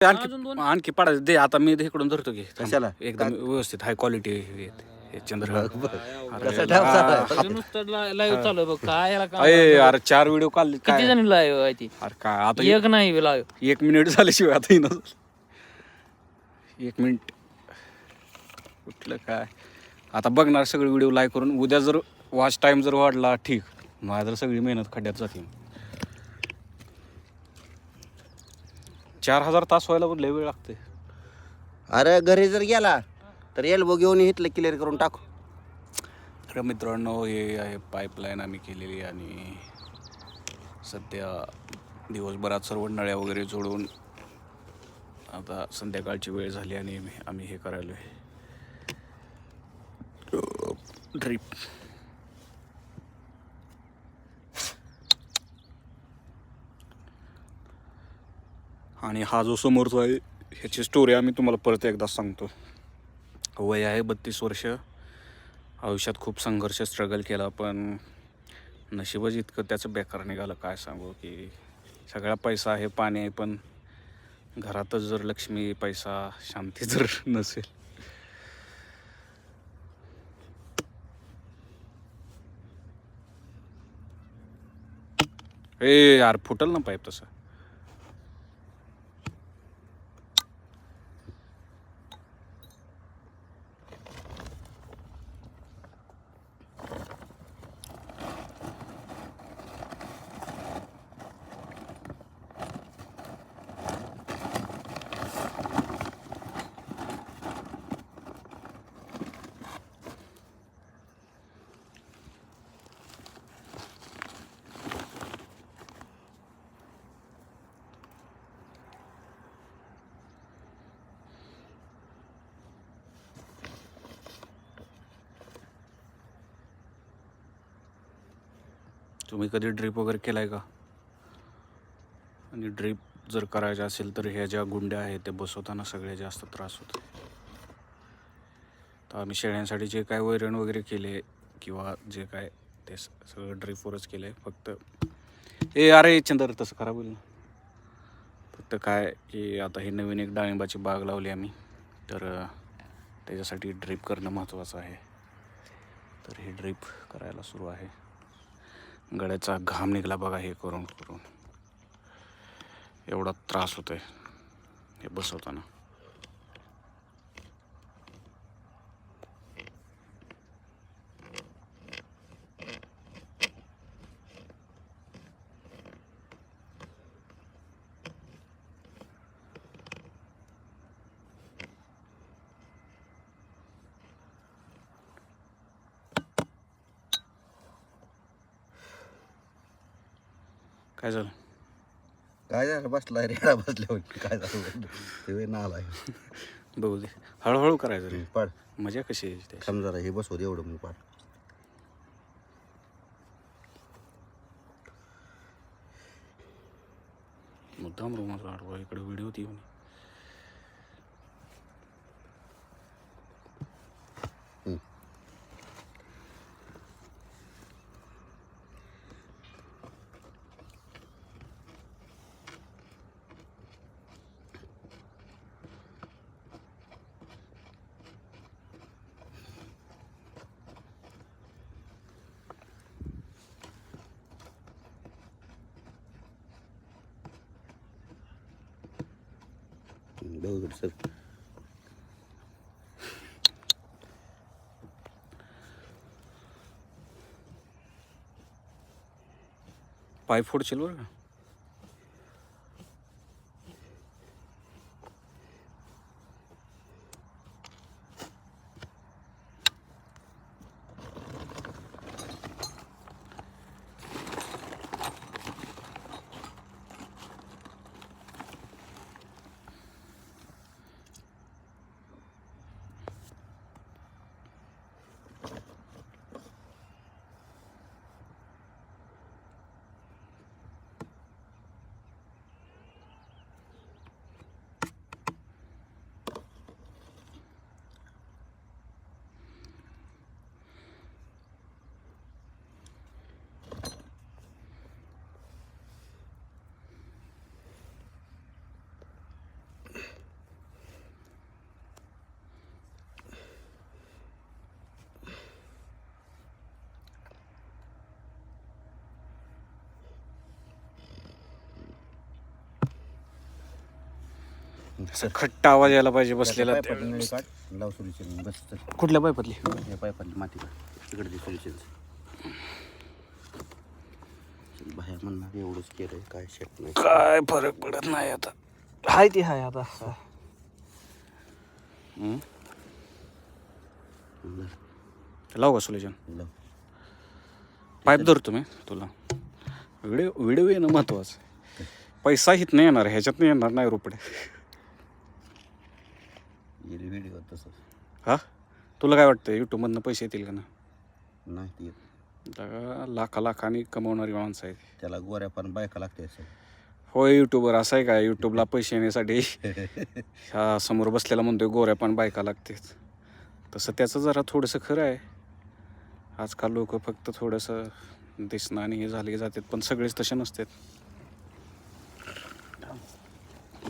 आणखी दोन? आणखी पडा दे आता मी इकडून धरतो की. कशाला? एकदम व्यवस्थित हाय क्वालिटी हे चंद्र कसा ठेवता? नुसतं लाईव्ह चालू आहे बघ काय याला काम अरे अरे चार व्हिडिओ काढले किती काय? जण लाईव्ह आहे ती? अरे काय आता एक- नाही लाईव्ह एक मिनिट झाल्याशिवाय आता येईन एक मिनिट कुठलं काय? आता बघणार सगळे व्हिडिओ लाईक करून. उद्या जर वॉच टाइम जर वाढला ठीक. माझ्या जर सगळी मेहनत खड्ड्यात जाते. चार हजार तास व्हायला पण लय वेळ लागते अरे घरी जर गेला तर एल्बो घेऊन इथलं क्लिअर करून टाकू. तर मित्रांनो हे आहे पाईपलाईन आम्ही केलेली आणि सध्या दिवसभरात सर्व नळ्या वगैरे जोडून आता संध्याकाळची वेळ झाली आणि आम्ही- आम्ही हे करायलो आहे ड्रीप आणि हा जो समोरचा आहे ह्याची स्टोरी आम्ही तुम्हाला परत एकदा सांगतो. वय आहे बत्तीस वर्ष. आयुष्यात खूप संघर्ष स्ट्रगल केला पण नशीबच इतकं त्याचं बेकार निघालं. काय सांगू की सगळा पैसा आहे पाणी आहे पण घरातच जर लक्ष्मी पैसा शांती जर नसेल. ए यार फुटल ना पाईप तसं. तुम्ही कधी ड्रीप वगैरे केला आहे का? आणि ड्रीप जर करायचं असेल तर ह्या ज्या गुंड्या आहेत त्या बसवताना सगळ्यात जास्त त्रास होतो. तर आम्ही शेळ्यांसाठी जे काय वैरण वगैरे केले किंवा जे काय ते स- सगळं ड्रीपवरच केलं फक्त ए अरे चंदर तसं खराब होईल ना फक्त काय की आता ही नवीन एक डाळिंबाची बाग लावली आम्ही. तर त्याच्यासाठी ड्रीप करणं महत्त्वाचं आहे. तर हे ड्रीप करायला सुरू आहे. गळ्याचा घाम निघाला बघा हे करून करून. एवढा त्रास होतोय हे बसवताना. काय झालं? काय झालं? बसला रेडा बसल्या काय झालं? ते ना आलाय. बघू दे. हळूहळू करायचं रे. पाड. मजा कशी थांब जरा हे बसव दे एवढं मग पाड. मुद्दाम रूमाचा आडवा इकडे व्हिडिओ ती म्हणे बघ सर. पाय फोडशील बरं असं खट्टा आवाज यायला पाहिजे बसलेला त्या पाईपातली नळी काढ लाव सोल्युशन बस चल. कुठल्या पाईपातली या पाईपातली माती काढ तिकडे दे सोल्युशन बाहेर म्हणणार एवढंच केलंय काय शेत नाही. काय फरक पडत नाही आता. हाय ती हाय आता. हम्म. लाव. का सोल्युशन? लाव. पाईप धरतो मी तुला. व्हिडिओ व्हिडिओ येणं महत्वाचं आहे. पैसा हित नाही येणार ह्याच्यात नाही येणार नाही रुपये येईल व्हिडिओ तसंच. हा? तुला काय वाटतं यूट्यूबमधनं पैसे येतील का ना? नाही ते येत. लाखा लाखांनी कमवणारी माणसं आहेत. त्याला गोऱ्या पण बायका लागते असं होय यूट्यूबर असं आहे का? यूट्यूबला पैसे येण्यासाठी ह्या समोर बसलेला म्हणतोय गोऱ्या पण बायका लागतात. तसं त्याचं जरा थोडंसं खरं आहे. आजकाल लोक फक्त थोडंसं दिसणं आणि हे झाले की जातात पण सगळेच तसे नसतात.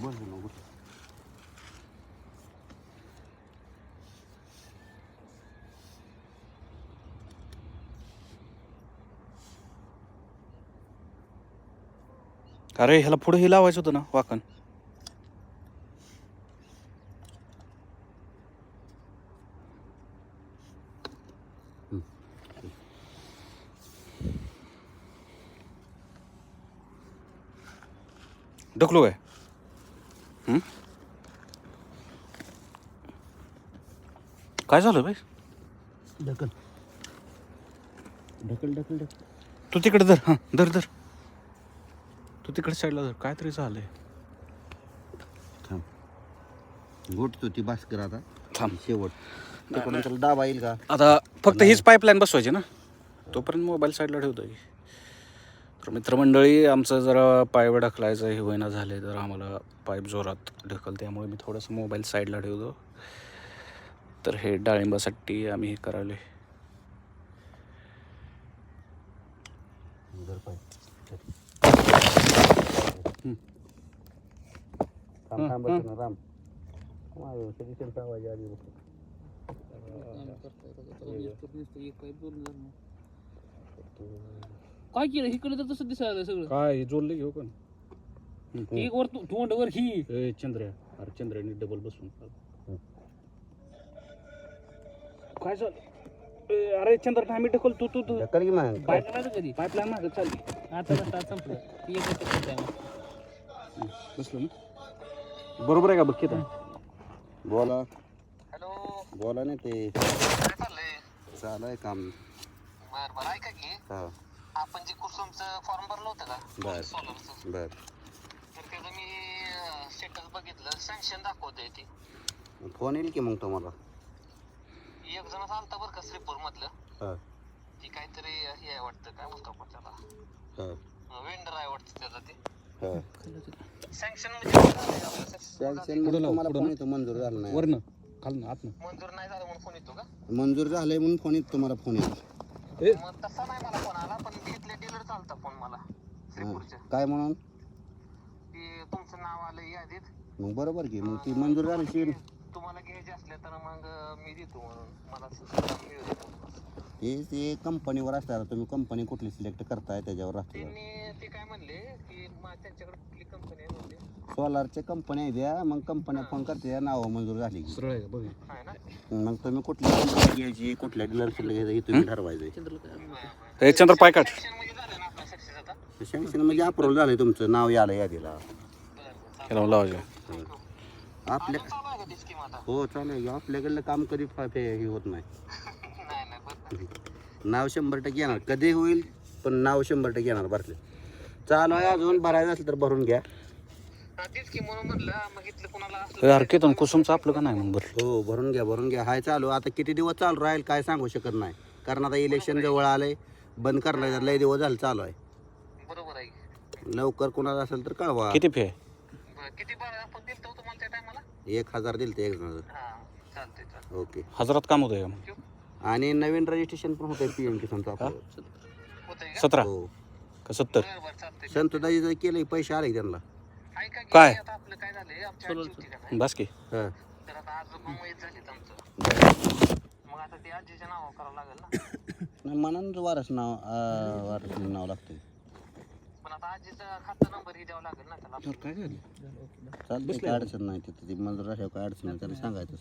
बोल ना, अरे ह्याला पुढे हे लावायचं होतं ना वाकण. ढकलू काय? काय झालं भाई ढकल. ढकल ढकल ढकल. तू तिकडे धर हां धर धर. तू तिकडे साईडला धर. काहीतरी झालंय. थांब. घोटतो ती भास्कर आता. थांब. शेवट. तिकडून त्याला दाबा येईल का? आता फक्त हीच पाईपलाईन बसवायची ना? तोपर्यंत मोबाईल साईडला ठेवतो की तर मित्रमंडळी आमचं जरा पाईप ढकलायचं हे होईना झाले तर आम्हाला पाईप जोरात ढकल त्यामुळे मी थोडंसं मोबाईल साईडला ठेवतो. तर हे डाळिंबासाठी आम्ही हे करायलो. धर पाय हं. थांब थांब बस ना राम. आवाज आली. काय केलं? इकडे तर तसं दिसायला सगळं. काय जोडले घेऊ पण एक वर तू- तोंड वर ही. ए चंद्र्या. अरे चंद्र्याने डबल बसून काय झालं? ए, अरे चंद्र आम्ही ढकल तू तू तू. ढकल की मग. पाहिलं नाही कधी? पाईपलाईन मागं चालली. आता रस्ता संपला. ती. बसलो ना? बरोबर आहे का बघ किती बोला. हॅलो. बोला नाही ते. चालू काम. बर बर. ऐका की हा. आपण जे कुसुमचं फॉर्म भरलं होतं का? बर. सोलरचं. बर. तर त्याचं मी स्टेटस बघितलं. सँक्शन दाखवतंय ते. फोन येईल की मग तुम्हाला? एक जण आलता बरं का श्रीपूर मधलं हा. ती काहीतरी हे आहे वाटतं काय म्हणतो आपण त्याला? हा. वेंडर आहे वाटतं त्याचा ते. सँक्शन सँक्शनमध्ये तुम्हाला फोन येतो मंजूर झाला नाही. वरनं? आतनं? मंजूर नाही झालं म्हणून फोन येतो का? मंजूर झालंय म्हणून फोन येतो? तुम्हाला फोन येतो. मग तसा नाही मला फोन आला पण तिथले डीलर चालता फोन मला काय म्हणून? की तुमचं नाव आलं यादीत मग बरोबर की मग ती मंजूर झाली की तुम्हाला घ्यायचे असले तर मग मी देतो म्हणून. मला ते ते कंपनीवर असतात तुम्ही कंपनी कुठली सिलेक्ट करताय त्याच्यावर राहते त्यांनी ते काय म्हणले की मा- त्यांच्याकडे कुठली कंपनी आहे म्हणले. सोलारच्या कंपन्या द्या मग कंपन्या फोन करते या नावं मंजूर झाली की. सरळ आहे का? बघ. आहे ना. मग तुम्ही कुठली कंपनी घ्यायची कुठल्या डीलरशिपला घ्यायची हे तुम्ही ठरवायचं ए चंद्र पाय काढ Section म्हणजे झालं ना आपला सक्सेस आता? सँक्शन म्हणजे अप्रुव्हल झालंय तुमचं नाव यालं यादीला ह्याला लावायचं आपल्या अजून चालू आहे का ती स्कीम आता? हो चालेल आपल्याकडलं काम कधी फा- ते हे होत नाही. नाव शंभर टक्के येणार. कधी होईल पण नाव शंभर टक्के येणार भरले चालू आहे अजून भरायचं असेल तर भरून घ्या. केतन कुसुमचं आपलं का नाही मग बरं हो भरून घ्या भरून घ्या. हाय चालू. आता किती दिवस चालू राहील काय सांगू शकत नाही. कारण आता इलेक्शन जवळ आलंय बंद करणार लय दिवस झालं चालू आहे. बरोबर आहे. लवकर कुणाला असेल तर कळवा. किती फी आहे? किती होतं एक हजार दिल ते एक हजार. हा ओके. हजारात काम होतंय का मग? आणि नवीन रजिस्ट्रेशन पण होतंय पी एम किसानचं आपलं. सतरा. हो. का सत्तर? चालतंय संतदाजी केलंय पैसे आले त्यांना? काय? बस की. हा. तर आता आज मुंबईत झालीत आमचं. मग आता ते आजीच्या नावावर करावं लागेल ना. नाही मनानं वारस नाव अं, वारस नाव लागतंय. पण आता आजीचा खाता नंबर ही द्यावा लागेल ना त्याला तर काय झालं झालं ओके बस. चालतं काय अडचण नाही तिथे ती काय अडचण नाही त्याला सांगायचं.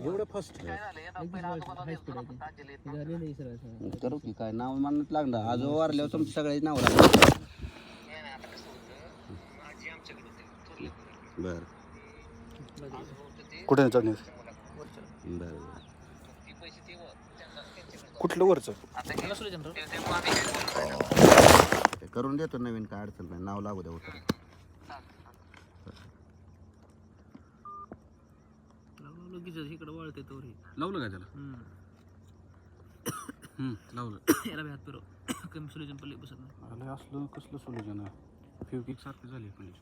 एवढं काय झालं येतात पहिला. आजोबाला देतो ना, फक्त आजीला येत. करू की काय नाव मानत लागणार आज वारल्यावर तुमची सगळ्याची नाव लागणार नाही नाही आता कसं होतं आजी आमच्याकडे होते थोरले बरं लगेच. होतं ते कुठे चढणे. बरं बरं ती पैसे ते वर- त्यांना त्यांच्याकडे कुठलं वरचं आता हे. ते- ते मग आम्ही काय. ते करून देतो नवीन काय अडचण नाही. नाव लागू द्या लावलं लगेच इकडं वळते तोवर. लावलं त्याला? हम्म. लावलं. याला बी हात फिरव. कमी सोल्युशन पडले बसत नाही. आलं असलं कसलं सोल्युशन आहे? फ्युकिक सारखं झाली म्हणजे.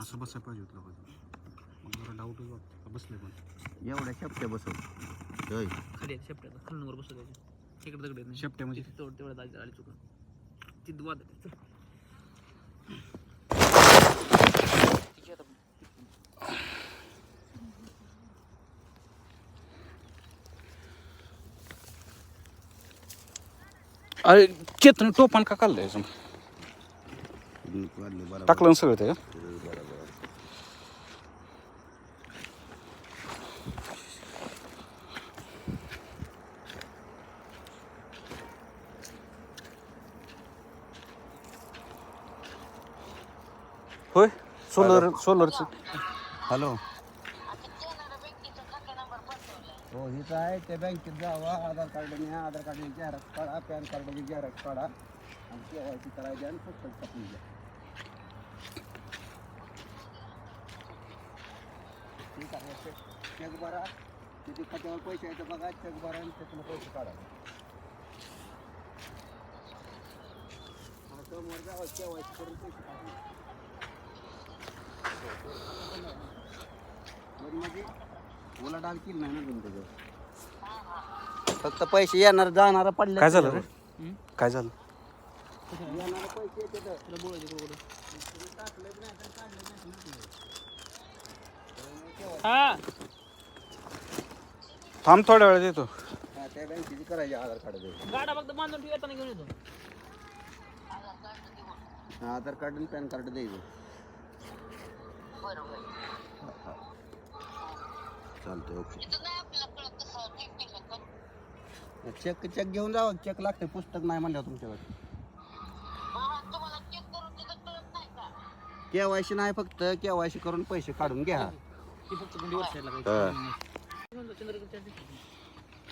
असं बसायला पाहिजे होतं लोकांचं. मग जरा डाऊटच वाटतं. बसले पण. एवढ्या शेपट्या बसव. होय. खाली आहे, शेपट्यात खालून बसत द्यायचे. येत. नाही शेपट्या म्हणजे तेवढं तेवढं आली आली चुकून. आता अरे चेतन टोपण का काढलं याचं वाढले बरं टाकलं सगळं ते सोलर सोलरचं हॅलो हो हेच आहे त्या बँकेत जावा आधार कार्ड न्या आधार कार्डची झेरॉक्स काढा पॅन कार्डची झेरॉक्स काढा आणि केवायसी करायची आणि पुस्तक छापून द्या ठीक आहे चेक चेक भरा किती खात्यावर पैसे यायचं बघा चेक भरा आणि त्यातून पैसे काढा हा, समोर जावा केवायसी करून पैसे काढा फक्त पैसे येणार जाणार पडले काय झालं रे? काय झालं. हा थांब थोड्या वेळात येतो हा, त्या बँकेची करायची आधार कार्ड गाडा फक्त बांधून घेऊन येतो हा, आधार कार्ड आणि पॅन कार्ड द्यायचं चालतंय ओके. चेक चेक घेऊन जावा. चेक लागते पुस्तक नाही म्हणल्यावर तुमच्याकडे. केवायसी नाही फक्त. केवायसी करून पैसे काढून घ्या. ती फक्त गुंडी वर हा.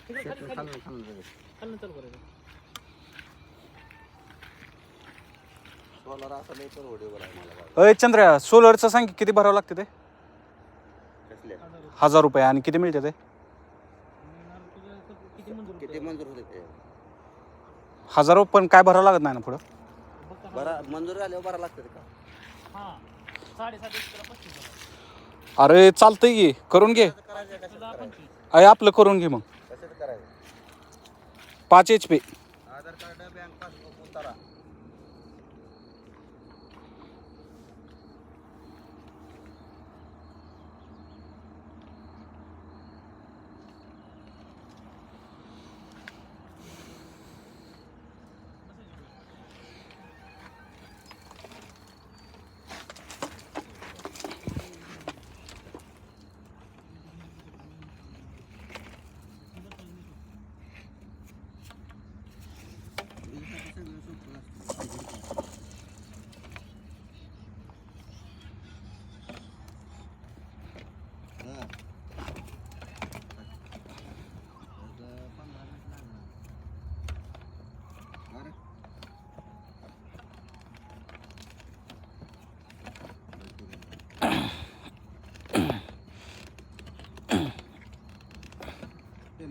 तिकडे खाली खाली. सोलार असं परवडेबल आहे मला बाबा. अय चंद्र्या सोलरचं सांग की किती भरावं लागते ते? हजार रुपये आणि किती मिळते ते? किती मंजूर होते ते? हजार रुपये पण काय भरावं लागत नाही ना पुढं? बरा मंजूर झाल्यावर बरा लागतं का. अरे चालतंय की करून घे. करायचं? कसं अय आपलं करून घे मग. कसं करायचं? पाच एच पी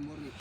ಮೂರನೇ